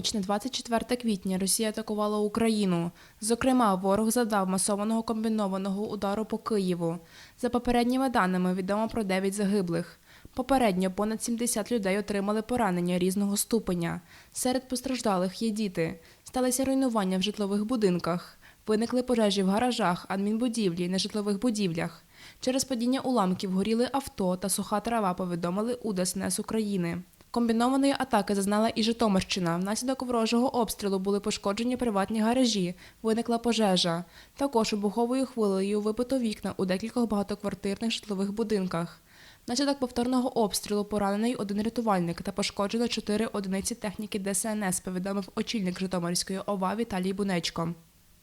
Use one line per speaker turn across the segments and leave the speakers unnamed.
ніч на 24 квітня Росія атакувала Україну. Зокрема, ворог завдав масованого комбінованого удару по Києву. За попередніми даними відомо про 9 загиблих. Попередньо понад 70 людей отримали поранення різного ступеня. Серед постраждалих є діти. Сталися руйнування в житлових будинках. Виникли пожежі в гаражах, адмінбудівлі, нежитлових будівлях. Через падіння уламків горіли авто та суха трава, повідомили у ДСНС України. Комбінованої атаки зазнала і Житомирщина. Внаслідок ворожого обстрілу були пошкоджені приватні гаражі, виникла пожежа. Також вибуховою хвилею вибито вікна у декількох багатоквартирних житлових будинках. Внаслідок повторного обстрілу поранений один рятувальник та пошкоджено чотири одиниці техніки ДСНС, повідомив очільник Житомирської ОВА Віталій Бунечко.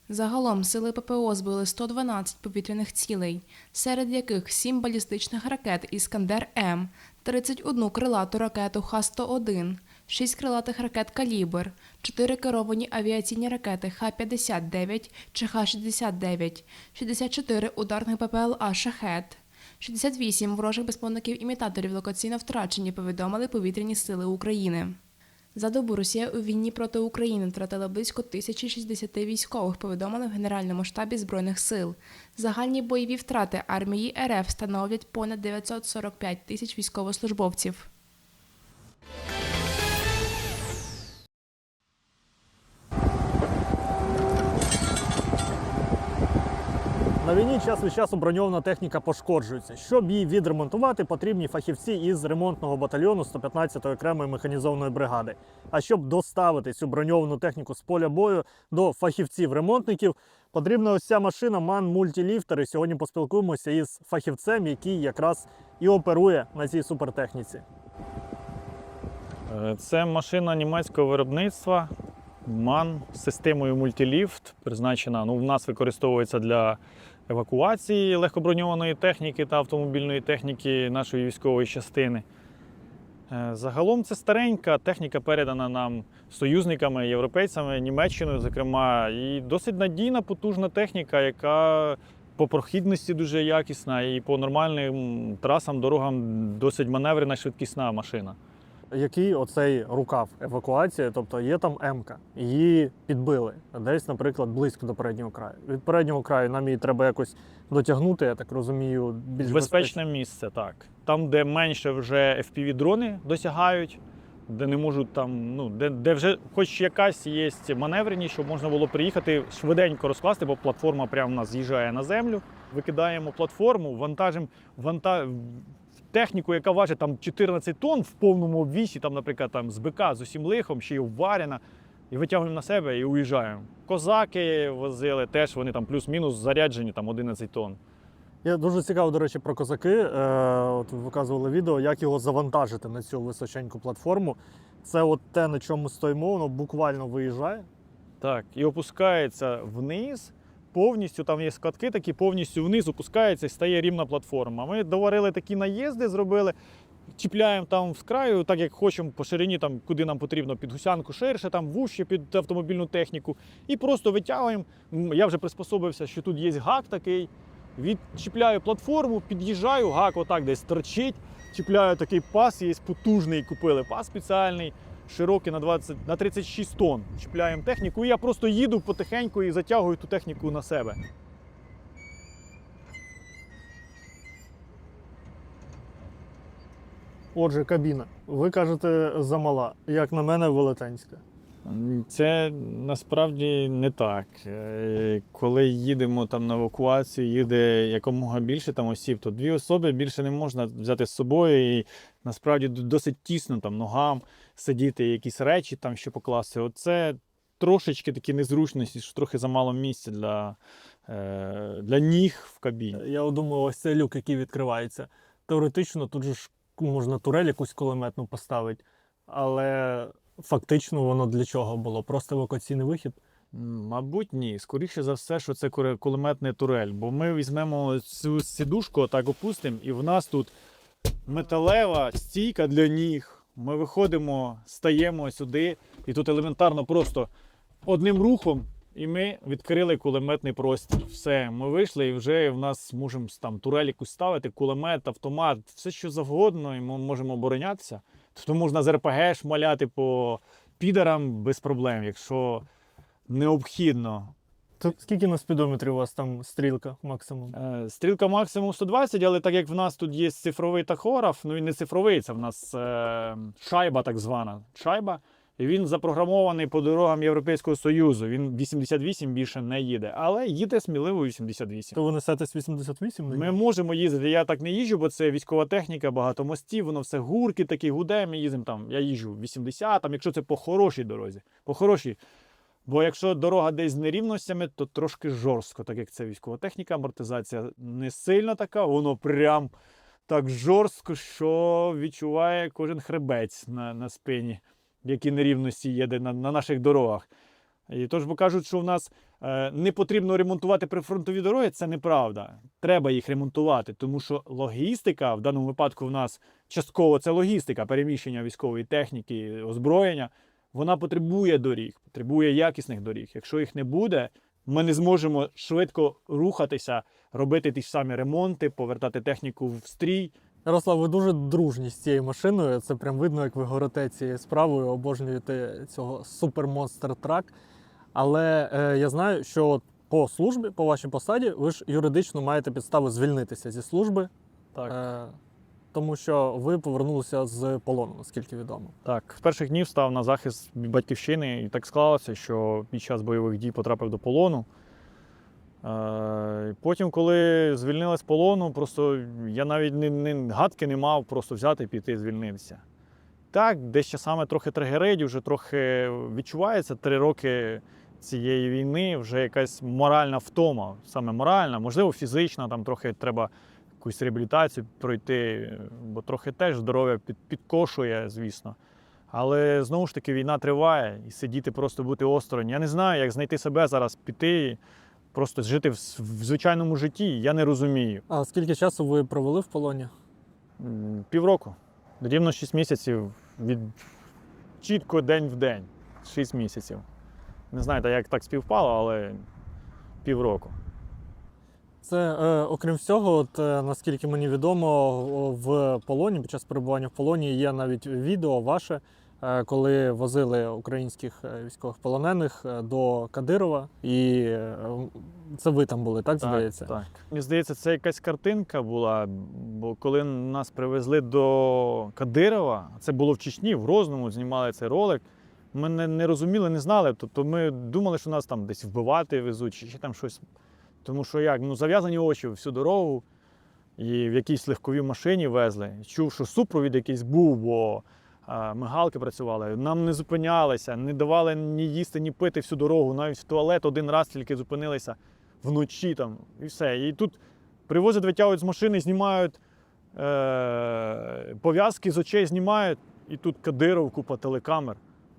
Загалом сили ППО збили 112 повітряних цілей, серед яких 7 балістичних ракет «Іскандер М», 31 крилату ракету Х-101, 6 крилатих ракет «Калібр», 4 керовані авіаційні ракети Х-59 чи Х-69, 64 ударних ППЛА «Шахет», 68 ворожих безпілотників-імітаторів локаційно втрачені, повідомили повітряні сили України. За добу Росія у війні проти України втратила близько 1060 військових, повідомили в Генеральному штабі Збройних сил. Загальні бойові втрати армії РФ становлять понад 945 тисяч військовослужбовців.
На війні час від часу броньована техніка пошкоджується. Щоб її відремонтувати, потрібні фахівці із ремонтного батальйону 115-ї окремої механізованої бригади. А щоб доставити цю броньовану техніку з поля бою до фахівців-ремонтників, потрібна ось ця машина MAN Multilifter. І сьогодні поспілкуємося із фахівцем, який якраз і оперує на цій супертехніці.
Е, Це машина німецького виробництва MAN з системою мультиліфт. Призначена, ну, в нас використовується для евакуації легкоброньованої техніки та автомобільної техніки нашої військової частини. Е, Загалом це старенька техніка, передана нам союзниками, європейцями, Німеччиною, зокрема, і досить надійна, потужна техніка, яка по прохідності дуже якісна, і по нормальним трасам, дорогам досить маневрена, швидкісна машина.
Який оцей рукав евакуації, тобто є там М-ка, її підбили десь, наприклад, близько до переднього краю. Від переднього краю нам її треба якось дотягнути, я так розумію, більш
Безпечне місце, так. Там, де менше вже FPV-дрони досягають, де не можуть там, ну, де, де вже хоч якась є маневреність, щоб можна було приїхати швиденько розкласти, бо платформа прямо у нас з'їжджає на землю. Викидаємо платформу, вантажимо ванта... техніку, яка важить там 14 тонн в повному обвісі, там, наприклад, там, з бика з усім лихом, ще й обварена. І витягуємо на себе і уїжджаємо. Козаки возили теж, вони там плюс-мінус заряджені там 11 тонн.
Я дуже цікаво, до речі, про козаки. Е, от ви показували відео, як його завантажити на цю височеньку платформу. Це от те, на чому стоїмо, воно буквально виїжджає.
Так, і опускається вниз. Повністю там є складки, такі повністю вниз опускається і стає рівна платформа. Ми доварили такі наїзди, зробили, чіпляємо там з краю, так як хочемо по ширині, там, куди нам потрібно, під гусянку ширше, там вужче під автомобільну техніку. І просто витягуємо. Я вже приспособився, що тут є гак такий. Відчіпляю платформу, під'їжджаю, гак отак десь торчить. Чіпляю такий пас, є потужний, купили пас спеціальний широкий на 20, на 36 тонн. Чіпляємо техніку, і я просто їду потихеньку і затягую ту техніку на себе.
Отже, кабіна. Ви кажете, замала. Як на мене, велетенська.
Це насправді не так. Е, Коли їдемо там на евакуацію, їде якомога більше там осіб, то дві особи більше не можна взяти з собою. І насправді досить тісно там ногам сидіти, якісь речі там що покласти. Оце трошечки такі незручності, що трохи замало місця для, е, для ніг в кабіні.
Я думаю, ось цей люк, який відкривається. Теоретично тут же ж можна турель якусь кулеметну поставити, але фактично воно для чого було? Просто евакуаційний вихід.
Мабуть, ні. Скоріше за все, що це кулеметний турель. Бо ми візьмемо цю сідушку, так опустимо, і в нас тут металева стійка для ніг. Ми виходимо, стаємо сюди, і тут елементарно просто одним рухом, і ми відкрили кулеметний простір. Все, ми вийшли, і вже в нас можемо там турель якусь ставити, кулемет, автомат, все що завгодно, і ми можемо оборонятися. Тобто можна з РПГ шмаляти по спідерам без проблем, якщо необхідно.
То скільки на спідометрі у вас там стрілка максимум?
Е, Стрілка максимум 120, але так як в нас тут є цифровий тахограф, ну він не цифровий, це в нас е, шайба так звана. Шайба. І він запрограмований по дорогам Європейського Союзу. Він 88 більше не їде, але їде сміливо 88.
То ви несетесь 88?
Ми можемо їздити. Я так не їжджу, бо це військова техніка, багато мостів, воно все гурки такі, гуде. Ми їздимо там. Я їжджу 80, там, якщо це по хорошій дорозі. По хорошій. Бо якщо дорога десь з нерівностями, то трошки жорстко, так як це військова техніка, амортизація не сильно така, воно прям так жорстко, що відчуває кожен хребець на, на спині, які нерівності є на, на наших дорогах. І тож, бо кажуть, що в нас е, не потрібно ремонтувати прифронтові дороги, це неправда. Треба їх ремонтувати, тому що логістика, в даному випадку в нас частково це логістика, переміщення військової техніки, озброєння, вона потребує доріг, потребує якісних доріг. Якщо їх не буде, ми не зможемо швидко рухатися, робити ті ж самі ремонти, повертати техніку в стрій.
Ярослав, ви дуже дружні з цією машиною. Це прям видно, як ви горите цією справою, обожнюєте цього супермонстр трак. Але е, я знаю, що от по службі, по вашій посаді, ви ж юридично маєте підставу звільнитися зі служби,
Так.
е, тому що ви повернулися з полону, наскільки відомо.
Так, з перших днів став на захист батьківщини, і так склалося, що під час бойових дій потрапив до полону. Е, Потім, коли звільнили з полону, просто я навіть не, не, гадки не мав просто взяти і піти звільнитися. Так, десь часами трохи тригерить, вже трохи відчувається три роки цієї війни, вже якась моральна втома, саме моральна, можливо, фізична, там трохи треба якусь реабілітацію пройти, бо трохи теж здоров'я під, підкошує, звісно. Але знову ж таки війна триває, і сидіти просто бути осторонь. Я не знаю, як знайти себе зараз, піти, просто жити в, в звичайному житті. Я не розумію.
А скільки часу ви провели в полоні?
Півроку. Рівно 6 місяців від чітко день в день. 6 місяців. Не знаю, як так співпало, але півроку.
Це е, окрім всього, от, е, наскільки мені відомо, в полоні, під час перебування в полоні є навіть відео ваше, е, коли возили українських е, військових полонених е, до Кадирова, і е, це ви там були, так здається?
Так. Мені здається, це якась картинка була. Бо коли нас привезли до Кадирова, це було в Чечні, в Розному, знімали цей ролик. Ми не, не розуміли, не знали. Тобто ми думали, що нас там десь вбивати везуть, чи ще там щось. Тому що як? Ну, зав'язані очі всю дорогу, і в якійсь легковій машині везли. Чув, що супровід якийсь був, бо а, мигалки працювали. Нам не зупинялися, не давали ні їсти, ні пити всю дорогу. Навіть в туалет один раз тільки зупинилися вночі там і все. І тут привозять, витягують з машини, знімають е- пов'язки з очей, знімають, і тут Кадиров, купа телекамер.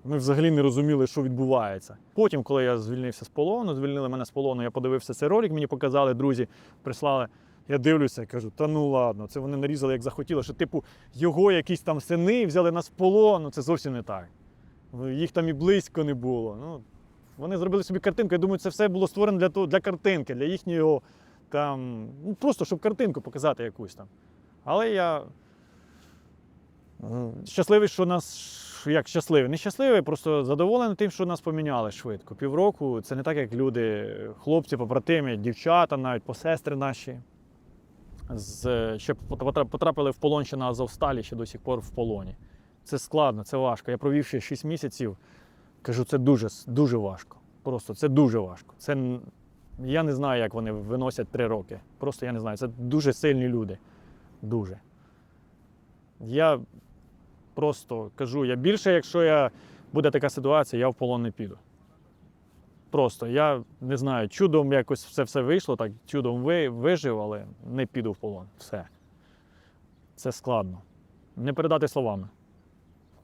Ми взагалі не розуміли, що відбувається. Потім, коли я звільнився з полону, звільнили мене з полону, я подивився цей ролик, мені показали, друзі прислали. Я дивлюся і кажу, та ну ладно, це вони нарізали як захотіли, що типу його якісь там сини взяли нас в полон. Це зовсім не так. Їх там і близько не було. Ну, вони зробили собі картинку. Я думаю, це все було створено для того, для картинки, для їхнього там. Ну, просто щоб картинку показати якусь там. Але я щасливий, що нас. Як щасливий, не щасливий, просто задоволений тим, що нас поміняли швидко. Півроку це не так, як люди, хлопці, побратими, дівчата, навіть посестри наші. З, ще потрапили в полон ще на Азовсталі, ще до сих пор в полоні. Це складно, це важко. Я провів ще 6 місяців. Кажу, це дуже, дуже важко. Просто це дуже важко. Це, я не знаю, як вони виносять 3 роки. Просто я не знаю. Це дуже сильні люди. Дуже. Я просто кажу, я більше, якщо я, буде така ситуація, я в полон не піду. Просто я не знаю, чудом якось це все вийшло, так чудом ви, вижив, але не піду в полон. Все. Це складно. Не передати словами.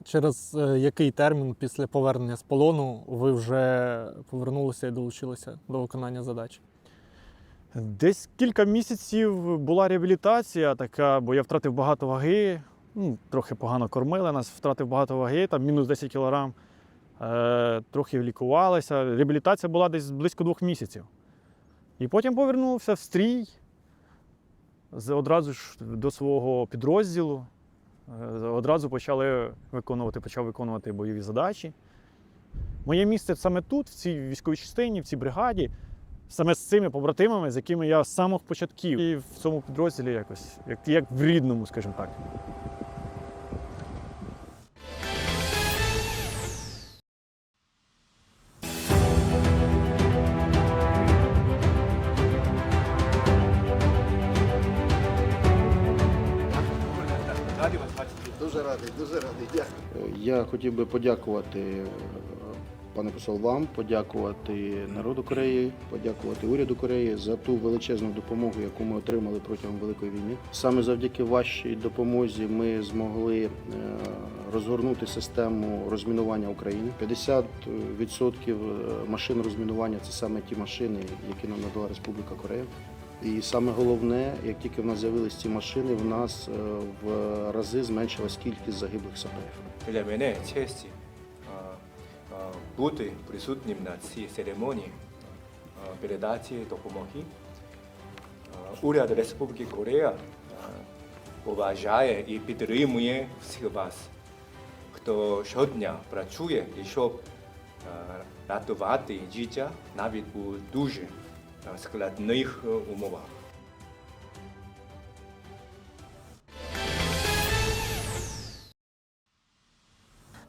Через е, який термін після повернення з полону ви вже повернулися і долучилися до виконання задач?
Десь кілька місяців була реабілітація така, бо я втратив багато ваги, ну, трохи погано кормили нас, втратив багато ваги, там мінус 10 кілограм. Е, трохи лікувалися. Реабілітація була десь близько двох місяців. І потім повернувся в стрій одразу ж до свого підрозділу. Е, Одразу почали виконувати, почав виконувати бойові задачі. Моє місце саме тут, в цій військовій частині, в цій бригаді, саме з цими побратимами, з якими я з самих початків. І в цьому підрозділі якось, як, як в рідному, скажімо так.
Я хотів би подякувати е, пане посол вам, подякувати народу Кореї, подякувати уряду Кореї за ту величезну допомогу, яку ми отримали протягом великої війни. Саме завдяки вашій допомозі ми змогли е, розгорнути систему розмінування України. 50% машин розмінування це саме ті машини, які нам надала Республіка Корея. І саме головне, як тільки в нас з'явились ці машини, в нас е, в рази зменшилась кількість загиблих саперів.
Для мене честь а, а, бути присутнім на цій церемонії передачі допомоги. Уряд Республіки Корея поважає і підтримує всіх вас, хто щодня працює, щоб рятувати життя навіть у дуже складних е, умовах.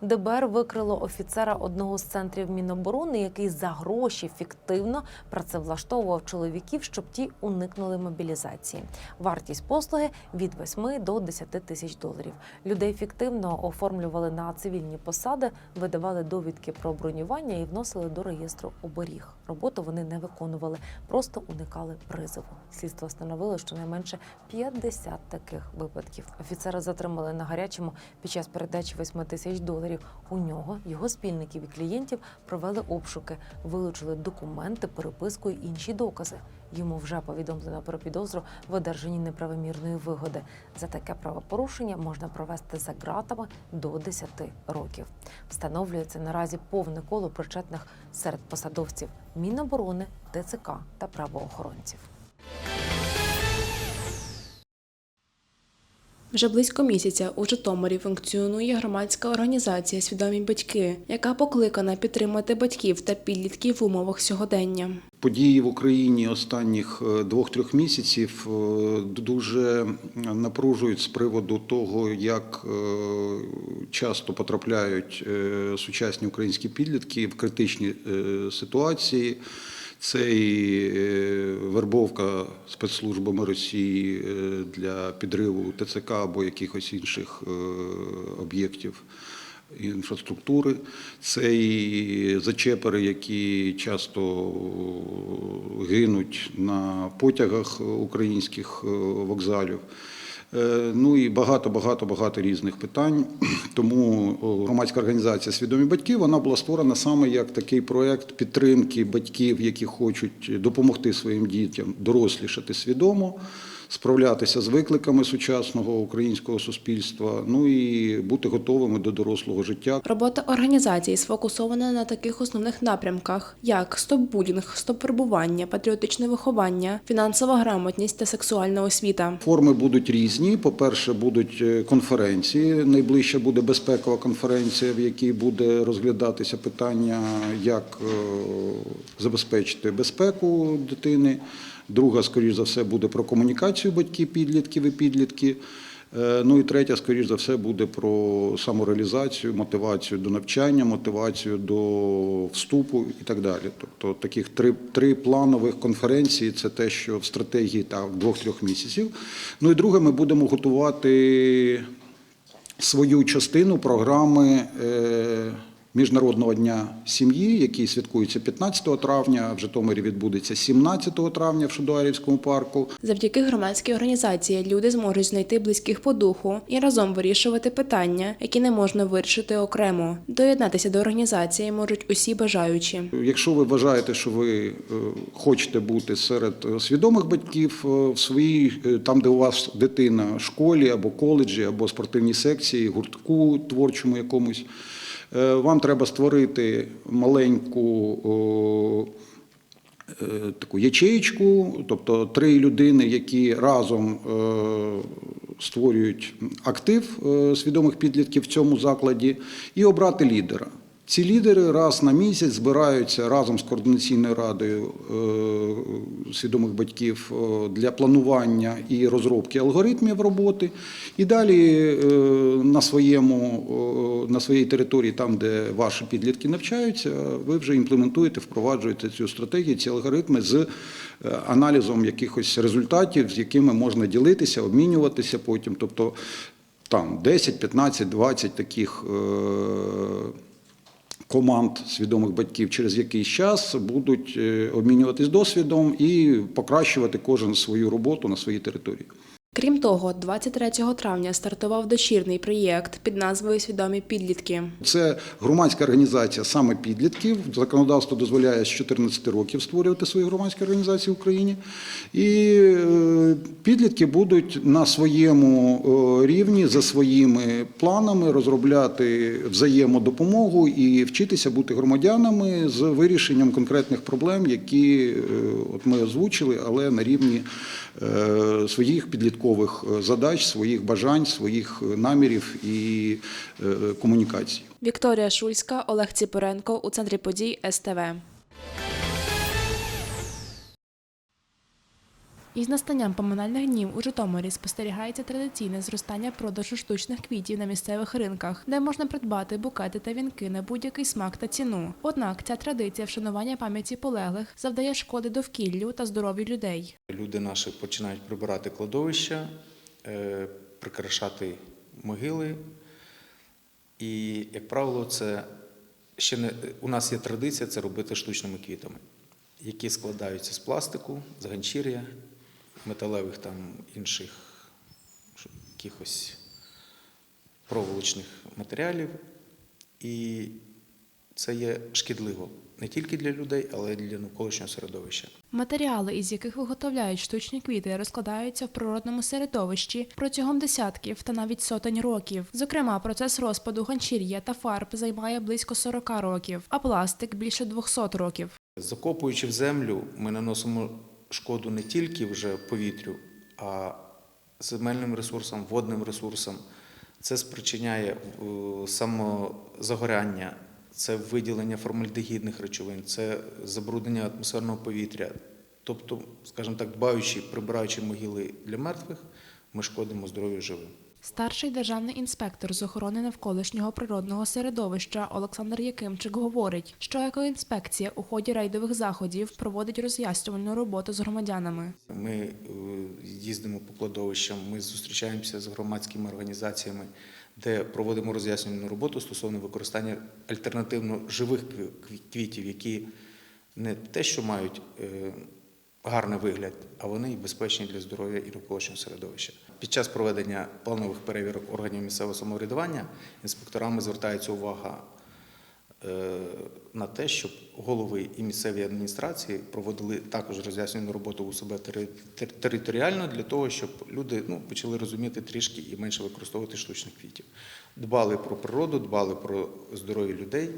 ДБР викрило офіцера одного з центрів Міноборони, який за гроші фіктивно працевлаштовував чоловіків, щоб ті уникнули мобілізації. Вартість послуги від 8 до 10 тисяч доларів. Людей фіктивно оформлювали на цивільні посади, видавали довідки про бронювання і вносили до реєстру оберіг. Роботу вони не виконували, просто уникали призову. Слідство встановило щонайменше 50 таких випадків. Офіцера затримали на гарячому під час передачі 8 тисяч доларів. У нього, його спільників і клієнтів провели обшуки, вилучили документи, переписку і інші докази. Йому вже повідомлено про підозру в одержанні неправомірної вигоди. За таке правопорушення можна провести за ґратами до 10 років. Встановлюється наразі повне коло причетних серед посадовців Міноборони, ТЦК та правоохоронців.
Вже близько місяця у Житомирі функціонує громадська організація Свідомі батьки, яка покликана підтримати батьків та підлітків в умовах сьогодення.
Події в Україні останніх е, двох-трьох місяців е, дуже напружують з приводу того, як е, часто потрапляють сучасні українські підлітки в критичні ситуації. Це і е, вербовка спецслужбами Росії е, для підриву ТЦК або якихось інших е, об'єктів інфраструктури, це і зачепери, які часто гинуть на потягах українських вокзалів. Е, Ну і багато, багато, багато різних питань. Тому громадська організація Свідомі батьки вона була створена саме як такий проект підтримки батьків, які хочуть допомогти своїм дітям дорослішати свідомо, справлятися з викликами сучасного українського суспільства, ну і бути готовими до дорослого життя.
Робота організації сфокусована на таких основних напрямках, як стоп-булінг, стоп-вербування, патріотичне виховання, фінансова грамотність та сексуальна освіта.
Форми будуть різні. По-перше, будуть е, конференції. Найближча буде безпекова конференція, в якій буде розглядатися питання, як е, забезпечити безпеку дитини. Друга, скоріш за все, буде про комунікацію батьків, підлітків і підлітки. Е, Ну і третя, скоріш за все, буде про самореалізацію, мотивацію до навчання, мотивацію до вступу і так далі. Тобто таких три, три планових конференції це те, що в стратегії так, двох-трьох місяців. Ну і друге, ми будемо готувати свою частину програми е, Міжнародного дня сім'ї, який святкується 15 травня, в Житомирі відбудеться 17 травня в Шудуарівському парку.
Завдяки громадській організації люди зможуть знайти близьких по духу і разом вирішувати питання, які не можна вирішити окремо. Доєднатися до організації можуть усі бажаючі.
Якщо ви вважаєте, що ви е, хочете бути серед е, свідомих батьків е, в своїй, там, де у вас дитина, школі або коледжі, або спортивній секції, гуртку творчому якомусь, вам треба створити маленьку. е, Таку ячеєчку, тобто три людини, які разом е, створюють актив е, свідомих підлітків в цьому закладі, і обрати лідера. Ці лідери раз на місяць збираються разом з координаційною радою е, свідомих батьків е, для планування і розробки алгоритмів роботи. І далі е, на, своєму, на своїй території, там, де ваші підлітки навчаються, ви вже імплементуєте, впроваджуєте цю стратегію, ці алгоритми з аналізом якихось результатів, з якими можна ділитися, обмінюватися потім. Тобто там 10, 15, 20 таких. Команд свідомих батьків через якийсь час будуть е, обмінюватись досвідом і покращувати кожен свою роботу на своїй території.
Крім того, 23 травня стартував дочірний проєкт під назвою Свідомі підлітки.
Це громадська організація саме підлітків. Законодавство дозволяє з 14 років створювати свої громадські організації в Україні. І е, підлітки будуть на своєму е, рівні за своїми планами розробляти взаємодопомогу і вчитися бути громадянами з вирішенням конкретних проблем, які е, от ми озвучили, але на рівні своїх підліткових е, задач, своїх бажань, своїх е, намірів і е, комунікацій.
Вікторія Шульська, Олег Ціпоренко у центрі подій СТВ. Із настанням поминальних днів у Житомирі спостерігається традиційне зростання продажу штучних квітів на місцевих ринках, де можна придбати букети та вінки на будь-який смак та ціну. Однак ця традиція вшанування пам'яті полеглих завдає шкоди довкіллю та здоров'ю людей.
Люди наші починають прибирати кладовища, е, прикрашати могили. І, як правило, це ще не у нас є традиція це робити штучними квітами, які складаються з пластику, з ганчір'я, металевих там інших якихось проволочних матеріалів. І це є шкідливо не тільки для людей, але й для навколишнього середовища.
Матеріали, із яких виготовляють штучні квіти, розкладаються в природному середовищі протягом десятків та навіть сотень років. Зокрема, процес розпаду ганчір'я та фарб займає близько 40 років, а пластик більше 200 років.
Закопуючи в землю, ми наносимо шкоду не тільки вже повітрю, а земельним ресурсам, водним ресурсам. Це спричиняє е, самозагоряння, це виділення формальдегідних речовин, це забруднення атмосферного повітря. Тобто, скажімо так, дбаючи, прибираючи могили для мертвих, ми шкодимо здоров'ю живим.
Старший державний інспектор з охорони навколишнього природного середовища Олександр Якимчик говорить, що екоінспекція у ході рейдових заходів проводить роз'яснювальну роботу з громадянами.
Ми е, їздимо по кладовищам, ми зустрічаємося з громадськими організаціями, де проводимо роз'яснювальну роботу стосовно використання альтернативно живих кві- кві- квітів, які не те, що мають е, гарний вигляд, а вони і безпечні для здоров'я і навколишнього середовища. Під час проведення планових перевірок органів місцевого самоврядування інспекторами звертається увага е, на те, щоб голови і місцеві адміністрації проводили також роз'яснювальну роботу у себе територіально для того, щоб люди ну, почали розуміти трішки і менше використовувати штучних квітів. Дбали про природу, дбали про здоров'я людей,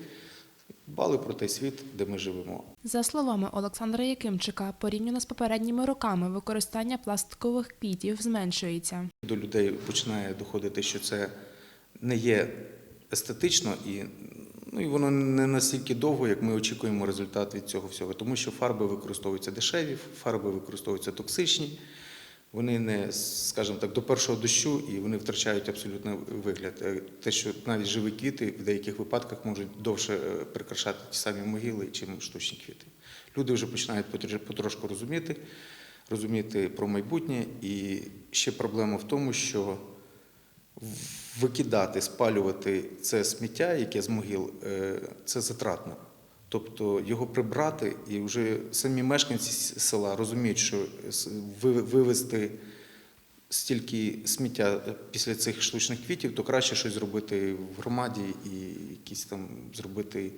дбали про той світ, де ми живемо.
За словами Олександра Якимчика, порівняно з попередніми роками використання пластикових квітів зменшується.
До людей починає доходити, що це не є естетично і, ну, і воно не настільки довго, як ми очікуємо результат від цього всього. Тому що фарби використовуються дешеві, фарби використовуються токсичні. Вони не, скажімо так, до першого дощу і вони втрачають абсолютно вигляд. Е, Те, що навіть живі квіти в деяких випадках можуть довше е, прикрашати ті самі могили, чим штучні квіти. Люди вже починають потрошку розуміти, розуміти про майбутнє. І ще проблема в тому, що викидати, спалювати це сміття, яке з могил, е, це затратно. Тобто його прибрати, і вже самі мешканці села розуміють, що ви- вивезти стільки сміття після цих штучних квітів, то краще щось зробити в громаді і якийсь там зробити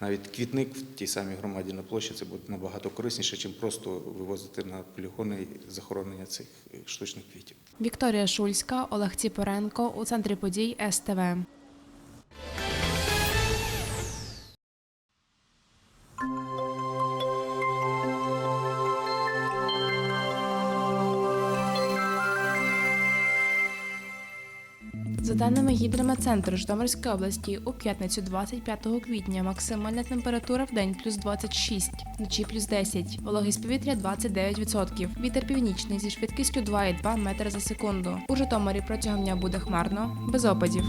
навіть квітник в тій самій громаді на площі. Це буде набагато корисніше, ніж просто вивозити на полігони захоронення цих штучних квітів.
Вікторія Шульська, Олег Ціпоренко у центрі подій СТВ. Даними гідрометцентру Житомирської області, у п'ятницю 25 квітня максимальна температура в день плюс 26, вночі плюс 10, вологість повітря 29%, вітер північний зі швидкістю 2,2 метри за секунду. У Житомирі протягом дня буде хмарно, без опадів.